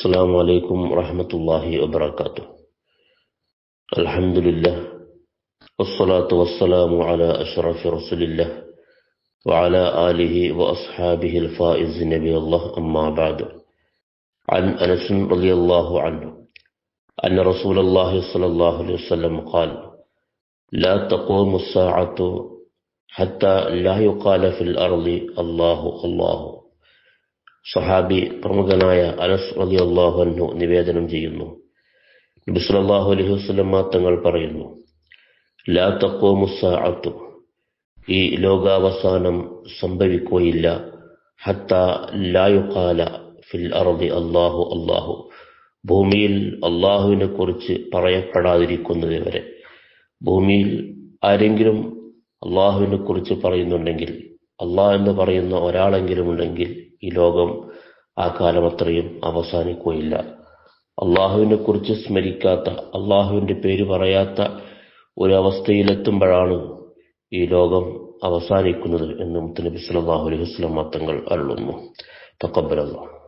السلام عليكم ورحمة الله وبركاته. الحمد لله والصلاة والسلام على أشرف رسول الله وعلى آله وأصحابه الفائز نبي الله أما بعد. عن أنس رضي الله عنه أن رسول الله صلى الله عليه وسلم قال لا تقوم الساعة حتى لا يقال في الأرض الله الله. സഹാബി പ്രമുഖനായ അനസ് അലി അള്ളാഹു നിവേദനം ചെയ്യുന്നു. നബി സല്ലല്ലാഹു അലൈഹി വസല്ലം തങ്ങൾ പറയുന്നു ലാ തഖൂമുസ്സാഅത്തു ഈ ലോകാവസാനം സംഭവിക്കുകയില്ല. ഹത്ത ലായുക്കാല ഫിൽ അറബി അള്ളാഹു അള്ളാഹു ഭൂമിയിൽ അള്ളാഹുവിനെ കുറിച്ച് പറയപ്പെടാതിരിക്കുന്നത് വരെ. ഭൂമിയിൽ ആരെങ്കിലും അള്ളാഹുവിനെ കുറിച്ച് പറയുന്നുണ്ടെങ്കിൽ അള്ളാഹ് എന്ന് പറയുന്ന ഒരാളെങ്കിലും ഉണ്ടെങ്കിൽ ഈ ലോകം ആ കാലം അത്രയും അവസാനിക്കുകയില്ല. അള്ളാഹുവിനെ കുറിച്ച് സ്മരിക്കാത്ത അള്ളാഹുവിന്റെ പേര് പറയാത്ത ഒരു അവസ്ഥയിലെത്തുമ്പോഴാണ് ഈ ലോകം അവസാനിക്കുന്നത് എന്ന് മുത്തനബി സല്ലല്ലാഹു അലൈഹി വസല്ലം തങ്ങൾ അരുളുന്നു. തക്കബലല്ലാഹ്